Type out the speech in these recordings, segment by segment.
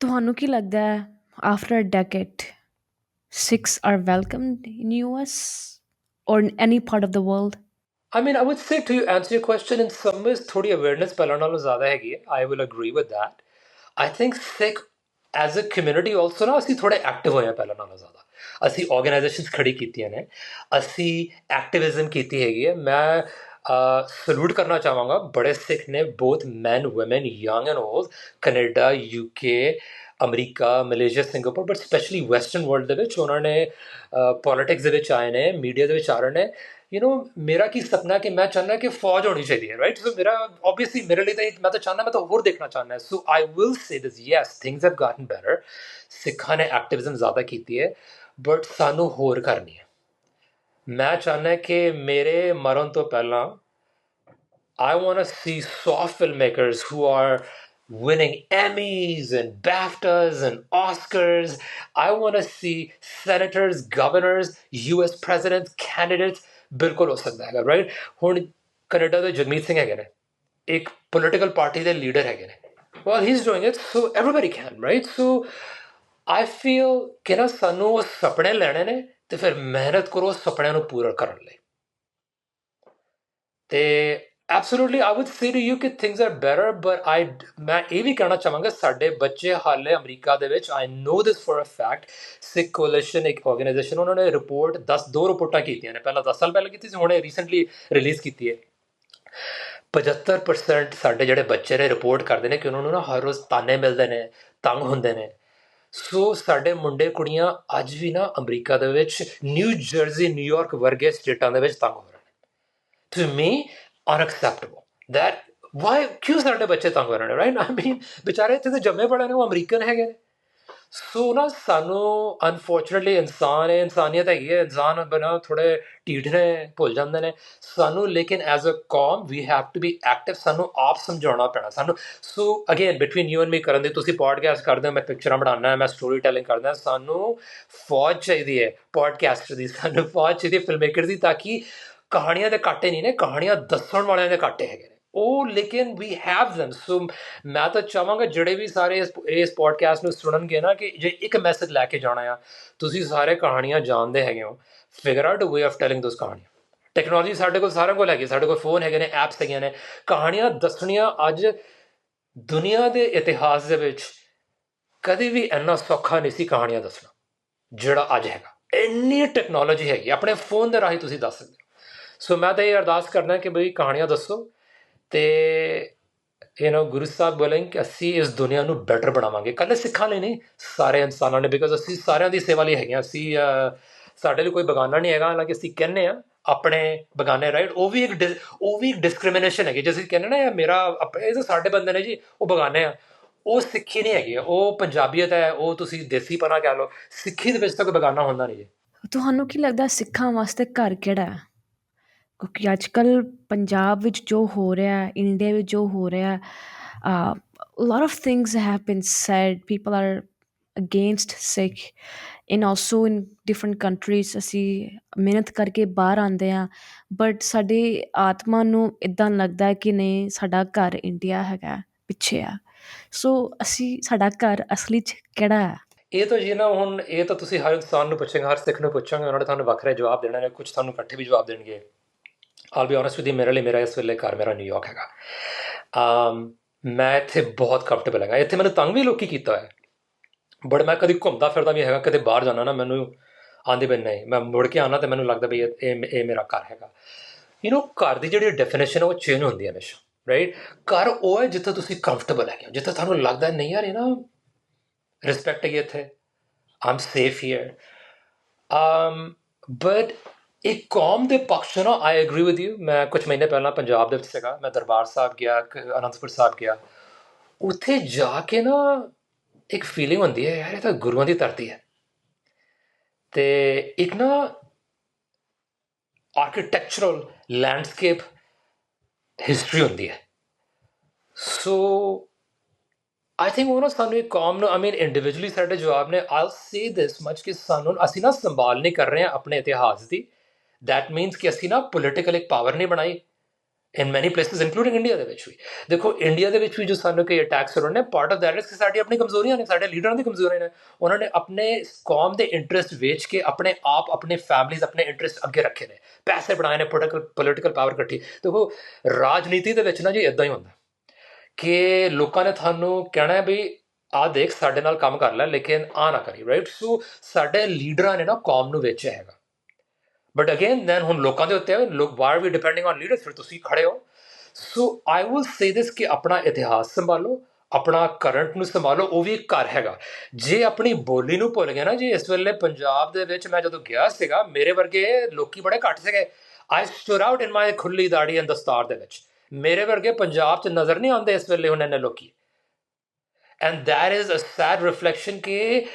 ਤੁਹਾਨੂੰ ਕੀ ਲੱਗਦਾ ਹੈ after a decade Sikhs are welcomed in US or in any part of the world? I mean, I would say to you, answer your question in some ways, थोड़ी awareness ਪਹਿਲਾਂ ਨਾਲੋਂ ਜ਼ਿਆਦਾ ਹੈਗੀ ਹੈ I will agree with that. I think Sikh as a community also ਨਾ ਅਸੀਂ ਥੋੜੇ active ਹੋਏ ਹਾਂ ਪਹਿਲਾਂ ਨਾਲੋਂ ਜ਼ਿਆਦਾ ਅਸੀਂ ਆਰਗੇਨਾਈਜੇਸ਼ਨਸ ਖੜੀ ਕੀਤੀਆਂ ਨੇ ਅਸੀਂ ਐਕਟਿਵਿਜ਼ਮ ਕੀਤੀ ਹੈਗੀ ਹੈ ਮੈਂ ਸਲੂਟ ਕਰਨਾ ਚਾਹਾਂਗਾ ਬੜੇ ਸਿੱਖ ਨੇ both men, women, young and old Canada UK America Malaysia Singapore but specially western world ਦੇ ਵਿੱਚ ਉਹਨਾਂ ਨੇ ਪੋਲਿਟਿਕਸ ਦੇ ਵਿੱਚ ਆਏ ਨੇ ਮੀਡੀਆ ਦੇ ਵਿੱਚ ਆ ਰਹੇ ਨੇ ਯੂ نو ਮੇਰਾ ਕੀ ਸੁਪਨਾ ਕਿ ਮੈਂ ਚਾਹੁੰਦਾ ਕਿ ਫੌਜ ਹੋਣੀ ਚਾਹੀਦੀ ਹੈ ਰਾਈਟ ਸੋ ਮੇਰਾ ਆਬਵੀਅਸਲੀ ਮੇਰੇ ਲਈ ਤਾਂ ਇਹ- ਮੈਂ ਤਾਂ ਚਾਹੁੰਦਾ ਮੈਂ ਤਾਂ ਹੋਰ ਦੇਖਣਾ ਚਾਹੁੰਦਾ so I will say this yes things have gotten better ਸਿੱਖਾਂ ਨੇ ਐਕਟਿਵਿਜ਼ਮ ਜ਼ਿਆਦਾ ਕੀਤੀ ਹੈ ਬਟ ਸਾਨੂੰ ਹੋਰ ਕਰਨੀ ਹੈ ਮੈਂ ਚਾਹੁੰਦਾ ਕਿ ਮੇਰੇ ਮਰਨ ਤੋਂ ਪਹਿਲਾਂ I want to see soft film makers who are winning Emmys and BAFTAs and Oscars. I want to see senators, governors, US presidents, candidates ਬਿਲਕੁਲ ਹੋ ਸਕਦਾ ਹੈਗਾ ਰਾਈਟ ਹੁਣ ਕੈਨੇਡਾ ਦੇ ਜਗਮੀਤ ਸਿੰਘ ਹੈਗੇ ਨੇ ਇੱਕ ਪੋਲਿਟੀਕਲ ਪਾਰਟੀ ਦੇ ਲੀਡਰ ਹੈਗੇ ਨੇ well he is doing it so everybody can right so I feel ਕਿ ਨਾ ਸਾਨੂੰ ਸੁਪਨੇ ਲੈਣੇ ਨੇ ਤੇ ਫਿਰ ਮਿਹਨਤ ਕਰੋ, ਸੁਪਨਿਆਂ ਨੂੰ ਪੂਰਾ ਕਰਨ ਲਈ। ਤੇ absolutely I would say to you ਕਿ things are better but I ਮੈਂ ਇਹ ਵੀ ਕਹਿਣਾ ਚਾਹਾਂਗਾ, ਸਾਡੇ ਬੱਚੇ ਹਾਲੇ ਅਮਰੀਕਾ ਦੇ ਵਿੱਚ I know this for a fact Sikh coalition ਇੱਕ ਆਰਗੇਨਾਈਜੇਸ਼ਨ ਉਹਨਾਂ ਨੇ ਰਿਪੋਰਟ 10 ਦੋ ਰਿਪੋਰਟਾਂ ਕੀਤੀਆਂ ਨੇ। ਪਹਿਲਾਂ 10 ਸਾਲ ਪਹਿਲਾਂ ਕੀਤੀ ਸੀ, ਹੁਣੇ ਰੀਸੈਂਟਲੀ ਰਿਲੀਜ਼ ਕੀਤੀ ਹੈ। 75% ਸਾਡੇ ਜਿਹੜੇ ਬੱਚੇ ਨੇ ਰਿਪੋਰਟ ਕਰਦੇ ਨੇ ਕਿ ਉਹਨਾਂ ਨੂੰ ਨਾ ਹਰ ਰੋਜ਼ ਤਾਨੇ ਮਿਲਦੇ ਨੇ, ਤੰਗ ਹੁੰਦੇ ਨੇ। ਸੋ ਸਾਡੇ ਮੁੰਡੇ ਕੁੜੀਆਂ ਅੱਜ ਵੀ ਨਾ ਅਮਰੀਕਾ ਦੇ ਵਿੱਚ ਨਿਊ ਜਰਸੀ ਨਿਊਯਾਰਕ ਵਰਗੇ ਸਟੇਟਾਂ ਦੇ ਵਿੱਚ ਤੰਗ ਹੋ ਰਹੇ ਨੇ। To me unacceptable that why ਕਿਉਂ ਸਾਡੇ ਬੱਚੇ ਤੰਗ ਹੋ ਰਹੇ ਨੇ ਰਾਈਟ ਆਈ ਮੀਨ ਵਿਚਾਰੇ ਇੱਥੇ ਤੇ ਜੰਮੇ ਪੜੇ ਨੇ, ਉਹ ਅਮਰੀਕਨ ਹੈਗੇ ਨੇ। ਸੋ ਨਾ ਸਾਨੂੰ ਅਨਫੋਰਚੂਨਟਲੀ ਇਨਸਾਨ ਹੈ, ਇਨਸਾਨੀਅਤ ਹੈਗੀ ਹੈ, ਇਨਸਾਨ ਬਣਾ ਥੋੜੇ ਢੀਠ ਨੇ, ਭੁੱਲ ਜਾਂਦੇ ਨੇ। ਸਾਨੂੰ ਲੇਕਿਨ ਐਜ਼ ਅ ਕੌਮ we have to be active ਸਾਨੂੰ ਆਪ ਸਮਝਾਉਣਾ ਪੈਣਾ, ਸਾਨੂੰ so again between you and me ਕਰਨ ਦੇ ਤੁਸੀਂ ਪੋਡਕਾਸਟ ਕਰਦੇ ਹੋ, ਮੈਂ ਪਿਕਚਰਾਂ ਬਣਾਉਣਾ ਮੈਂ ਸਟੋਰੀ ਟੈਲਿੰਗ ਕਰਦਾ, ਸਾਨੂੰ ਫੌਜ ਚਾਹੀਦੀ ਹੈ ਪੋਡਕਾਸਟ ਦੀ, ਸਾਨੂੰ ਫੌਜ ਚਾਹੀਦੀ ਹੈ ਫਿਲਮੇਕਰ ਦੀ ਤਾਂ ਕਿ ਕਹਾਣੀਆਂ ਦੇ ਕਾਟੇ ਨਹੀਂ ਨੇ, ਕਹਾਣੀਆਂ ਦੱਸਣ ਵਾਲਿਆਂ ਦੇ ਕਾਟੇ ਹੈਗੇ ਨੇ। ਉਹ ਲੇਕਿਨ ਵੀ ਹੈਵ them. ਸੋ ਮੈਂ ਤਾਂ ਚਾਹਾਂਗਾ ਜਿਹੜੇ ਵੀ ਸਾਰੇ ਇਸ ਇਸ ਪੋਡਕਾਸਟ ਨੂੰ ਸੁਣਨਗੇ ਨਾ, ਕਿ ਜੇ ਇੱਕ ਮੈਸੇਜ ਲੈ ਕੇ ਜਾਣਾ ਆ, ਤੁਸੀਂ ਸਾਰੇ ਕਹਾਣੀਆਂ ਜਾਣਦੇ ਹੈਗੇ ਹੋ। Figure out a way of telling those ਕਹਾਣੀਆਂ। ਟੈਕਨੋਲੋਜੀ ਸਾਡੇ ਕੋਲ ਸਾਰਿਆਂ ਕੋਲ ਹੈਗੀ ਸਾਡੇ ਕੋਲ ਫੋਨ ਹੈਗੇ ਨੇ ਐਪਸ ਹੈਗੀਆਂ ਨੇ। ਕਹਾਣੀਆਂ ਦੱਸਣੀਆਂ ਅੱਜ ਦੁਨੀਆ ਦੇ ਇਤਿਹਾਸ ਦੇ ਵਿੱਚ ਕਦੇ ਵੀ ਇੰਨਾ ਸੌਖਾ ਨਹੀਂ ਸੀ ਕਹਾਣੀਆਂ ਦੱਸਣਾ, ਜਿਹੜਾ ਅੱਜ ਹੈਗਾ। ਇੰਨੀ ਟੈਕਨੋਲੋਜੀ ਹੈਗੀ ਆਪਣੇ ਫੋਨ ਦੇ ਰਾਹੀਂ ਤੁਸੀਂ ਦੱਸ ਸਕਦੇ ਹੋ। ਸੋ ਮੈਂ ਤਾਂ ਇਹ ਅਰਦਾਸ ਕਰਦਾ ਕਿ ਬਈ ਕਹਾਣੀਆਂ ਦੱਸੋ। ਤੇ ਯੂ نو ਗੁਰੂ ਸਾਹਿਬ ਬੋਲੇ ਕਿ ਅਸੀਂ ਇਸ ਦੁਨੀਆ ਨੂੰ ਬੈਟਰ ਬਣਾਵਾਂਗੇ। ਕੱਲੇ ਸਿੱਖਾਂ ਲਈ ਨਹੀਂ ਸਾਰੇ ਇਨਸਾਨਾਂ ਨੇ ਬਿਕਾਜ਼ ਅਸੀਂ ਸਾਰਿਆਂ ਦੀ ਸੇਵਾ ਲਈ ਹੈਗੇ ਹਾਂ। ਅਸੀਂ ਸਾਡੇ ਲਈ ਕੋਈ ਬਗਾਨਾ ਨਹੀਂ ਹੈਗਾ, ਹਾਲਾਂਕਿ ਅਸੀਂ ਕਹਿੰਨੇ ਆ ਆਪਣੇ ਬਗਾਨੇ ਰਾਈਟ ਉਹ ਵੀ ਇੱਕ ਡਿਸ- ਉਹ ਵੀ ਇੱਕ ਡਿਸਕ੍ਰਿਮੀਨੇਸ਼ਨ ਹੈਗੀ। ਜੇ ਅਸੀਂ ਕਹਿੰਦੇ ਨਾ ਮੇਰਾ ਆਪ- ਇਹ ਤਾਂ ਸਾਡੇ ਬੰਦੇ ਨੇ ਜੀ, ਉਹ ਬਗਾਨੇ ਆ। ਉਹ ਸਿੱਖੀ ਨਹੀਂ ਹੈਗੀ। ਉਹ ਪੰਜਾਬੀਅਤ ਹੈ, ਉਹ ਤੁਸੀਂ ਦੇਸੀ ਦੇਸੀਪਨਾ ਕਹਿ ਲਓ। ਸਿੱਖੀ ਦੇ ਵਿੱਚ ਤਾਂ ਕੋਈ ਬਗਾਨਾ ਹੁੰਦਾ ਨਹੀਂ ਜੀ। ਤੁਹਾਨੂੰ ਕੀ ਲੱਗਦਾ ਸਿੱਖਾਂ ਵਾਸਤੇ ਘਰ ਕਿਹੜਾ ਹੈ? ਕਿਉਂਕਿ ਅੱਜ ਕੱਲ੍ਹ ਪੰਜਾਬ ਵਿੱਚ ਜੋ ਹੋ ਰਿਹਾ ਇੰਡੀਆ ਵਿੱਚ ਜੋ ਹੋ ਰਿਹਾ ਹੈ lot of things have been said. People are against sikh. And also in different ਅਸੀਂ ਮਿਹਨਤ ਕਰਕੇ ਬਾਹਰ ਆਉਂਦੇ ਹਾਂ ਬਟ ਸਾਡੀ ਆਤਮਾ ਨੂੰ ਇੱਦਾਂ ਲੱਗਦਾ ਕਿ ਨਹੀਂ, ਸਾਡਾ ਘਰ ਇੰਡੀਆ ਹੈਗਾ, ਪਿੱਛੇ ਆ। ਸੋ ਅਸੀਂ, ਸਾਡਾ ਘਰ ਅਸਲੀ 'ਚ ਕਿਹੜਾ ਹੈ? ਇਹ ਤਾਂ ਜੀ ਨਾ ਹੁਣ ਇਹ ਤਾਂ ਤੁਸੀਂ ਹਰ ਇਨਸਾਨ ਨੂੰ ਪੁੱਛੋਗੇ, ਹਰ ਸਿੱਖ ਨੂੰ ਪੁੱਛੋਗੇ, ਉਹਨਾਂ ਨੇ ਤੁਹਾਨੂੰ ਵੱਖਰਾ ਜਵਾਬ ਦੇਣਾ ਨੇ ਕੁਝ ਤੁਹਾਨੂੰ ਇਕੱਠੇ ਵੀ ਜਵਾਬ ਦੇਣਗੇ। ਆਲ ਬੀ ਓਨੈਸਟ ਵਿਦ ਮੇਰੇ ਲਈ ਮੇਰਾ ਇਸ ਵੇਲੇ ਘਰ ਮੇਰਾ ਨਿਊਯਾਰਕ ਹੈਗਾ ਅਮ ਮੈਂ ਇੱਥੇ ਬਹੁਤ ਕੰਫਰਟੇਬਲ ਹੈਗਾ ਇੱਥੇ ਮੈਨੂੰ ਤੰਗ ਵੀ ਲੋਕੀ ਕੀਤਾ ਹੈ ਬਟ ਮੈਂ ਕਦੀ ਘੁੰਮਦਾ ਫਿਰਦਾ ਵੀ ਹੈਗਾ ਕਦੇ ਬਾਹਰ ਜਾਣਾ ਨਾ ਮੈਨੂੰ ਆਂਦੇ ਬਈ ਨਹੀਂ ਮੈਂ ਮੁੜ ਕੇ ਆਣਾ ਤੇ ਮੈਨੂੰ ਲੱਗਦਾ ਵੀ ਇਹ ਇਹ ਇਹ ਮੇਰਾ ਘਰ ਹੈਗਾ ਯੂ نو ਘਰ ਦੀ ਜਿਹੜੀ ਡੈਫੀਨੇਸ਼ਨ ਉਹ ਚੇਂਜ ਹੁੰਦੀ ਹੈ ਹਮੇਸ਼ਾ ਰਾਈਟ ਘਰ ਉਹ ਹੈ ਜਿੱਥੇ ਤੁਸੀਂ ਕੰਫਰਟੇਬਲ ਹੈਗੇ ਹੋ ਜਿੱਥੇ ਤੁਹਾਨੂੰ ਲੱਗਦਾ ਨਹੀਂ ਯਾਰ ਇਹ ਨਾ ਰਿਸਪੈਕਟ ਹੈਗੀ ਇੱਥੇ I'm safe here um but ਇੱਕ ਕੌਮ ਦੇ ਪੱਖ 'ਚ ਨਾ ਆਈ ਐਗਰੀ ਵਿਦ ਯੂ ਮੈਂ ਕੁਝ ਮਹੀਨੇ ਪਹਿਲਾਂ ਪੰਜਾਬ ਦੇ ਵਿੱਚ ਸੀਗਾ। ਮੈਂ ਦਰਬਾਰ ਸਾਹਿਬ ਗਿਆ ਅਨੰਦਪੁਰ ਸਾਹਿਬ ਗਿਆ। ਉੱਥੇ ਜਾ ਕੇ ਨਾ ਇੱਕ ਫੀਲਿੰਗ ਹੁੰਦੀ ਹੈ, ਯਾਰ ਇਹ ਤਾਂ ਗੁਰੂਆਂ ਦੀ ਧਰਤੀ ਹੈ। ਤੇ ਇੱਕ ਨਾ ਆਰਕੀਟੈਕਚਰਲ ਲੈਂਡਸਕੇਪ ਹਿਸਟਰੀ ਹੁੰਦੀ ਹੈ। ਸੋ ਆਈ ਥਿੰਕ ਉਹਨਾਂ ਸਾਨੂੰ ਇੱਕ ਕੌਮ ਨੂੰ ਆਈ ਮੀਨ ਇੰਡੀਵਿਜੂਅਲੀ ਸਾਡੇ ਜਵਾਬ ਨੇ ਆਈ ਸੇ ਦਿਸ ਮਚ ਕਿ ਸਾਨੂੰ, ਅਸੀਂ ਨਾ ਸੰਭਾਲ ਨਹੀਂ ਕਰ ਰਹੇ ਹਾਂ ਆਪਣੇ ਇਤਿਹਾਸ ਦੀ। ਦੈਟ ਮੀਨਸ ਕਿ ਅਸੀਂ ਨਾ ਪੋਲੀਟੀਕਲ ਇੱਕ ਪਾਵਰ ਨਹੀਂ ਬਣਾਈ in many places including India ਦੇ ਵਿੱਚ ਵੀ ਦੇਖੋ ਇੰਡੀਆ ਦੇ ਵਿੱਚ ਵੀ ਜੋ ਸਾਨੂੰ ਕਈ ਅਟੈਕਸ ਹੋ ਰਹੇ ਨੇ ਪਾਰਟ ਆਫ ਦੈਟ ਇਜ਼ ਕਿ ਸਾਡੀ ਆਪਣੀ ਕਮਜ਼ੋਰੀਆਂ ਨੇ ਸਾਡੇ ਲੀਡਰਾਂ ਦੀ ਕਮਜ਼ੋਰੀਆਂ ਨੇ ਉਹਨਾਂ ਨੇ ਆਪਣੇ ਕੌਮ ਦੇ ਇੰਟਰਸਟ ਵੇਚ ਕੇ ਆਪਣੇ ਆਪ ਆਪਣੇ ਫੈਮਲੀਜ਼ ਆਪਣੇ ਇੰਟਰਸਟ ਅੱਗੇ ਰੱਖੇ ਨੇ ਪੈਸੇ ਬਣਾਏ ਨੇ ਪੋਲੀਟੀਕਲ ਪੋਲੀਟੀਕਲ ਪਾਵਰ ਇਕੱਠੀ ਦੇਖੋ ਰਾਜਨੀਤੀ ਦੇ ਵਿੱਚ ਨਾ ਜੀ ਇਦਾਂ ਹੀ ਹੁੰਦਾ ਕਿ ਲੋਕਾਂ ਨੇ ਤੁਹਾਨੂੰ ਕਹਿਣਾ ਵੀ ਆ ਦੇਖ ਸਾਡੇ ਨਾਲ ਕੰਮ ਕਰ ਲੈ ਲੇਕਿਨ ਆ ਨਾ ਕਰੀ ਰਾਈਟ ਸੋ ਸਾਡੇ ਲੀਡਰਾਂ ਨੇ ਨਾ ਕੌਮ ਨੂੰ ਵੇਚਿਆ ਹੈਗਾ ਬਟ ਅਗੇਨ ਦੈਨ ਹੁਣ ਲੋਕਾਂ ਦੇ ਉੱਤੇ ਹੈ ਲੋਕ ਵਾਰ ਵੀ ਡਿਪੈਂਡਿੰਗ ਔਨ ਲੀਡਰਸ ਫਿਰ ਤੁਸੀਂ ਖੜੇ ਹੋ। ਸੋ ਆਈ ਵਿਲ ਸੇ ਦਿਸ ਕਿ ਆਪਣਾ ਇਤਿਹਾਸ ਸੰਭਾਲੋ, ਆਪਣਾ ਕਰੰਟ ਨੂੰ ਸੰਭਾਲੋ, ਉਹ ਵੀ ਇੱਕ ਘਰ ਹੈਗਾ। ਜੇ ਆਪਣੀ ਬੋਲੀ ਨੂੰ ਭੁੱਲ ਗਏ ਨਾ ਜੀ, ਇਸ ਵੇਲੇ ਪੰਜਾਬ ਦੇ ਵਿੱਚ ਮੈਂ ਜਦੋਂ ਗਿਆ ਸੀਗਾ, ਮੇਰੇ ਵਰਗੇ ਲੋਕੀ ਬੜੇ ਘੱਟ ਸੀਗੇ। ਆਈ ਸਟੂਡ ਆਊਟ ਇਨ ਮਾਈ ਖੁੱਲੀ ਦਾੜੀ ਐਂਡ ਦਸਤਾਰ ਦੇ ਵਿੱਚ। ਮੇਰੇ ਵਰਗੇ ਪੰਜਾਬ 'ਚ ਨਜ਼ਰ ਨਹੀਂ ਆਉਂਦੇ ਇਸ ਵੇਲੇ ਹੁਣ ਇਹਨੇ ਲੋਕੀ। And that is a sad reflection ਕਿ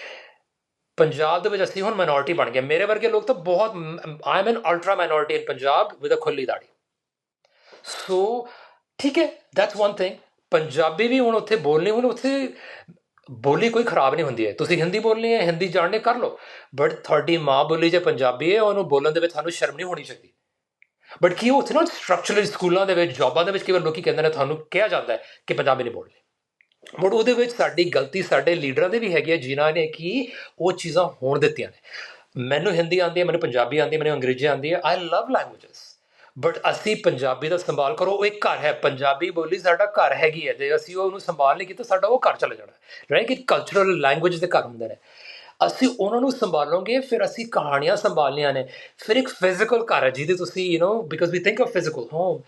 ਪੰਜਾਬ ਦੇ ਵਿੱਚ ਅਸੀਂ ਹੁਣ ਮਾਈਨੋਰਿਟੀ ਬਣ ਗਏ। ਮੇਰੇ ਵਰਗੇ ਲੋਕ ਤਾਂ ਬਹੁਤ I am an ultra minority in Punjab with a ਖੁੱਲੀ ਦਾੜੀ। ਸੋ ਠੀਕ ਹੈ ਦੈਟਸ ਵਨ ਥਿੰਗ ਪੰਜਾਬੀ ਵੀ ਹੁਣ ਉੱਥੇ ਬੋਲਣੀ, ਹੁਣ ਉੱਥੇ ਬੋਲੀ ਕੋਈ ਖਰਾਬ ਨਹੀਂ ਹੁੰਦੀ ਹੈ। ਤੁਸੀਂ ਹਿੰਦੀ ਬੋਲਣੀ ਹੈ, ਹਿੰਦੀ ਜਾਣਨੇ ਕਰ ਲਓ। ਬਟ ਤੁਹਾਡੀ ਮਾਂ ਬੋਲੀ ਜੇ ਪੰਜਾਬੀ ਹੈ, ਉਹਨੂੰ ਬੋਲਣ ਦੇ ਵਿੱਚ ਤੁਹਾਨੂੰ ਸ਼ਰਮ ਨਹੀਂ ਹੋਣੀ ਚਾਹੀਦੀ। ਬਟ ਕੀ ਉੱਥੇ ਨਾ ਸਟਰਕਚਰਲ ਸਕੂਲਾਂ ਦੇ ਵਿੱਚ, ਜੌਬਾਂ ਦੇ ਵਿੱਚ ਕਈ ਵਾਰ ਲੋਕੀ ਕਹਿੰਦੇ ਨੇ, ਤੁਹਾਨੂੰ ਕਿਹਾ ਜਾਂਦਾ ਹੈ ਕਿ ਪੰਜਾਬੀ ਨਹੀਂ ਬੋਲਣੀ। ਬਟ ਉਹਦੇ ਵਿੱਚ ਸਾਡੀ ਗਲਤੀ ਸਾਡੇ ਲੀਡਰਾਂ ਦੇ ਵੀ ਹੈਗੀ ਹੈ ਜਿਨ੍ਹਾਂ ਨੇ ਕਿ ਉਹ ਚੀਜ਼ਾਂ ਹੋਣ ਦਿੱਤੀਆਂ ਨੇ। ਮੈਨੂੰ ਹਿੰਦੀ ਆਉਂਦੀ ਹੈ, ਮੈਨੂੰ ਪੰਜਾਬੀ ਆਉਂਦੀ ਹੈ, ਮੈਨੂੰ ਅੰਗਰੇਜ਼ੀ ਆਉਂਦੀ ਹੈ। ਆਈ ਲਵ ਲੈਂਗੁਏਜਸ ਬਟ ਅਸੀਂ ਪੰਜਾਬੀ ਦਾ ਸੰਭਾਲ ਕਰੋ, ਉਹ ਇੱਕ ਘਰ ਹੈ। ਪੰਜਾਬੀ ਬੋਲੀ ਸਾਡਾ ਘਰ ਹੈਗੀ ਹੈ। ਜੇ ਅਸੀਂ ਉਹਨੂੰ ਸੰਭਾਲ ਨਹੀਂ ਕੀਤਾ, ਸਾਡਾ ਉਹ ਘਰ ਚਲਾ ਜਾਣਾ। ਰਾਈਟ ਕਿ ਕਲਚਰਲ ਲੈਂਗੁਏਜ ਦੇ ਘਰ ਹੁੰਦੇ ਨੇ। ਅਸੀਂ ਉਹਨਾਂ ਨੂੰ ਸੰਭਾਲੋਗੇ, ਫਿਰ ਅਸੀਂ ਕਹਾਣੀਆਂ ਸੰਭਾਲਣੀਆਂ ਨੇ। ਫਿਰ ਇੱਕ ਫਿਜ਼ੀਕਲ ਘਰ ਹੈ ਜਿਹਦੇ ਤੁਸੀਂ you know because we think of physical home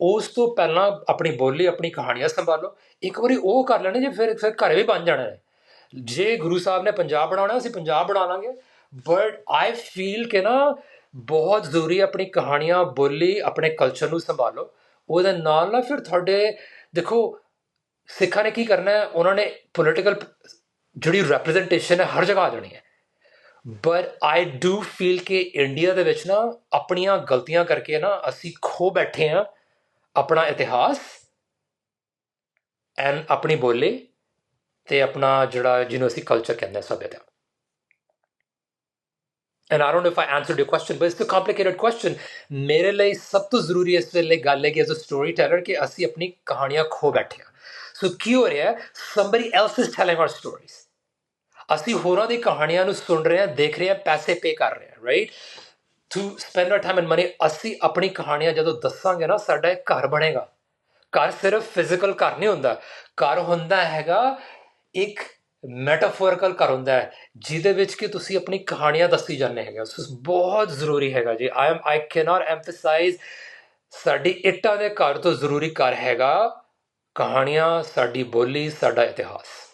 ਉਸ ਤੋਂ ਪਹਿਲਾਂ ਆਪਣੀ ਬੋਲੀ, ਆਪਣੀ ਕਹਾਣੀਆਂ ਸੰਭਾਲੋ। ਇੱਕ ਵਾਰੀ ਉਹ ਕਰ ਲੈਣੇ ਜੇ ਫਿਰ ਫਿਰ ਘਰ ਵੀ ਬਣ ਜਾਣਾ ਹੈ। ਜੇ ਗੁਰੂ ਸਾਹਿਬ ਨੇ ਪੰਜਾਬ ਬਣਾਉਣਾ, ਅਸੀਂ ਪੰਜਾਬ ਬਣਾ ਲਾਂਗੇ। ਬਟ ਆਈ ਫੀਲ ਕਿ ਨਾ ਬਹੁਤ ਜ਼ਰੂਰੀ ਆਪਣੀ ਕਹਾਣੀਆਂ, ਬੋਲੀ, ਆਪਣੇ ਕਲਚਰ ਨੂੰ ਸੰਭਾਲੋ। ਉਹਦੇ ਨਾਲ ਨਾਲ ਫਿਰ ਤੁਹਾਡੇ, ਦੇਖੋ, ਸਿੱਖਾਂ ਨੇ ਕੀ ਕਰਨਾ ਹੈ? ਉਹਨਾਂ ਨੇ ਪੋਲੀਟੀਕਲ ਜਿਹੜੀ ਰਿਪਰੈਜ਼ੈਂਟੇਸ਼ਨ ਹੈ, ਹਰ ਜਗ੍ਹਾ ਆ ਜਾਣੀ ਹੈ। ਬਟ ਆਈ ਡੂ ਫੀਲ ਕਿ ਇੰਡੀਆ ਦੇ ਵਿੱਚ ਨਾ ਆਪਣੀਆਂ ਗਲਤੀਆਂ ਕਰਕੇ ਨਾ ਅਸੀਂ ਖੋ ਬੈਠੇ ਆ ਆਪਣਾ ਇਤਿਹਾਸ ਐਂਡ ਆਪਣੀ ਬੋਲੀ ਤੇ ਆਪਣਾ ਜਿਹੜਾ ਜਿਹਨੂੰ ਅਸੀਂ ਕਲਚਰ ਕਹਿੰਦੇ ਆ ਸਭਿਅਤਾ। And I don't know if I answered your question, but it's a complicated question. ਮੇਰੇ ਲਈ ਸਭ ਤੋਂ ਜ਼ਰੂਰੀ ਇਸ ਲਈ ਗੱਲ ਹੈ ਕਿ ਐਜ਼ ਅ ਸਟੋਰੀ ਟੈਲਰ ਕਿ ਅਸੀਂ ਆਪਣੀ ਕਹਾਣੀਆਂ ਖੋ ਬੈਠੇ ਹਾਂ। ਸੋ ਕੀ ਹੋ ਰਿਹਾ ਹੈ? Somebody else is telling our ਅਸੀਂ ਹੋਰਾਂ ਦੀ ਕਹਾਣੀਆਂ ਨੂੰ ਸੁਣ ਰਹੇ ਹਾਂ ਦੇਖ ਰਹੇ ਹਾਂ ਪੈਸੇ ਪੇ ਕਰ ਰਹੇ ਹਾਂ right to spend our time and money ਅਸੀਂ ਆਪਣੀ ਕਹਾਣੀਆਂ ਜਦੋਂ ਦੱਸਾਂਗੇ ਨਾ, ਸਾਡਾ ਇੱਕ ਘਰ ਬਣੇਗਾ। ਘਰ ਸਿਰਫ ਫਿਜ਼ੀਕਲ ਘਰ ਨਹੀਂ ਹੁੰਦਾ। ਘਰ ਹੁੰਦਾ ਹੈਗਾ, ਇੱਕ ਮੈਟਾਫੋਰਿਕਲ ਘਰ ਹੁੰਦਾ ਹੈ, ਜਿਹਦੇ ਵਿੱਚ ਕਿ ਤੁਸੀਂ ਆਪਣੀ ਕਹਾਣੀਆਂ ਦੱਸੀ ਜਾਂਦੇ ਹੈਗੇ ਸੋ ਬਹੁਤ ਜ਼ਰੂਰੀ ਹੈਗਾ ਜੀ। I am I cannot emphasise ਸਾਡੀ ਇੱਟਾਂ ਦੇ ਘਰ ਤੋਂ ਜ਼ਰੂਰੀ ਘਰ ਹੈਗਾ। ਕਹਾਣੀਆਂ, ਸਾਡੀ ਬੋਲੀ, ਸਾਡਾ ਇਤਿਹਾਸ।